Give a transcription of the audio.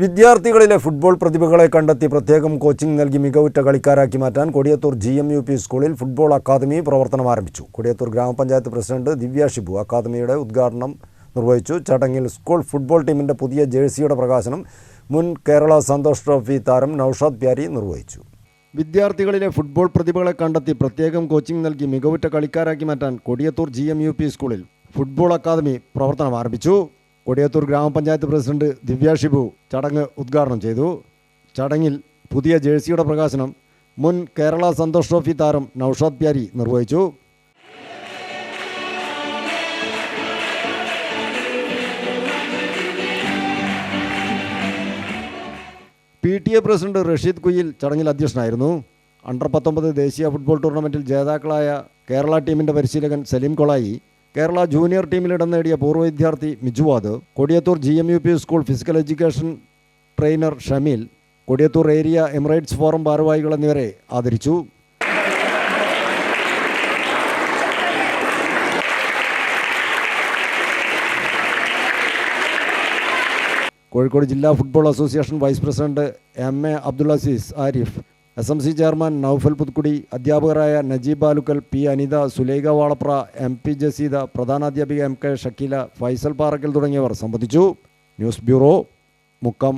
വിദ്യാർത്ഥികളിലെ football പ്രതിഭകളെ കണ്ടെത്തി പ്രത്യേകം കോച്ചിംഗ് നൽകി മികവുറ്റ കളിക്കാരാക്കി മാറ്റാൻ Kodiyathur G M U P സ്കൂളിൽ ഫുട്ബോൾ അക്കാദമി പ്രവർത്തനം ആരംഭിച്ചു. കൊടിയത്തൂർ ഗ്രാമപഞ്ചായത്ത് പ്രസിഡന്റ് ദിവ്യ ഷിബു അക്കാദമിയുടെ ഉദ്ഘാടനം നിർവഹിച്ചു. ചടങ്ങിൽ സ്കൂൾ ഫുട്ബോൾ ടീമിന്റെ പുതിയ ജേഴ്സിയുടെ പ്രകാശനം മുൻ കേരള സന്തോഷ് ട്രോഫി താരം നൌഷാദ് പ്യാരി നിർവഹിച്ചു. വിദ്യാർത്ഥികളിലെ ഫുട്ബോൾ പ്രതിഭകളെ കണ്ടെത്തി പ്രത്യേകം കോച്ചിംഗ് നൽകി മികവുറ്റ കളിക്കാരാക്കി മാറ്റാൻ കൊടിയത്തൂർ ജി സ്കൂളിൽ ഫുട്ബോൾ അക്കാദമി പ്രവർത്തനം ആരംഭിച്ചു. കൊടിയത്തൂർ ഗ്രാമപഞ്ചായത്ത് പ്രസിഡന്റ് ദിവ്യ ഷിബു ചടങ്ങ് ഉദ്ഘാടനം ചെയ്തു. ചടങ്ങിൽ പുതിയ ജേഴ്സിയുടെ പ്രകാശനം മുൻ കേരള സന്തോഷ് ട്രോഫി താരം നൌഷാദ് പ്യാരി നിർവഹിച്ചു. P T A president Rasheed Kuyil ചടങ്ങിൽ അധ്യക്ഷനായിരുന്നു. അണ്ടർ പത്തൊമ്പത് ദേശീയ ഫുട്ബോൾ ടൂർണമെന്റിൽ ജേതാക്കളായ കേരള ടീമിന്റെ പരിശീലകൻ സലീം കൊളായി കേരള ജൂനിയർ ടീമിൽ ഇടം നേടിയ പൂർവ വിദ്യാർത്ഥി Mijuvad Kodiyathur G M U P school physical education trainer Shameel Kodiyathur area Emirates forum ഭാരവാഹികൾ എന്നിവരെ ആദരിച്ചു. കോഴിക്കോട് ജില്ലാ football association vice president M A Abdul Azeez Arif S M C chairman Noufal Puthkudi അധ്യാപകരായ Najeeb Alukkal P Anitha Sulaikha Valapra M P Jaseeda പ്രധാനാധ്യാപിക M K Shakeela Faisal Parakkal തുടങ്ങിയവർ സംബന്ധിച്ചു. News bureau Mukkam.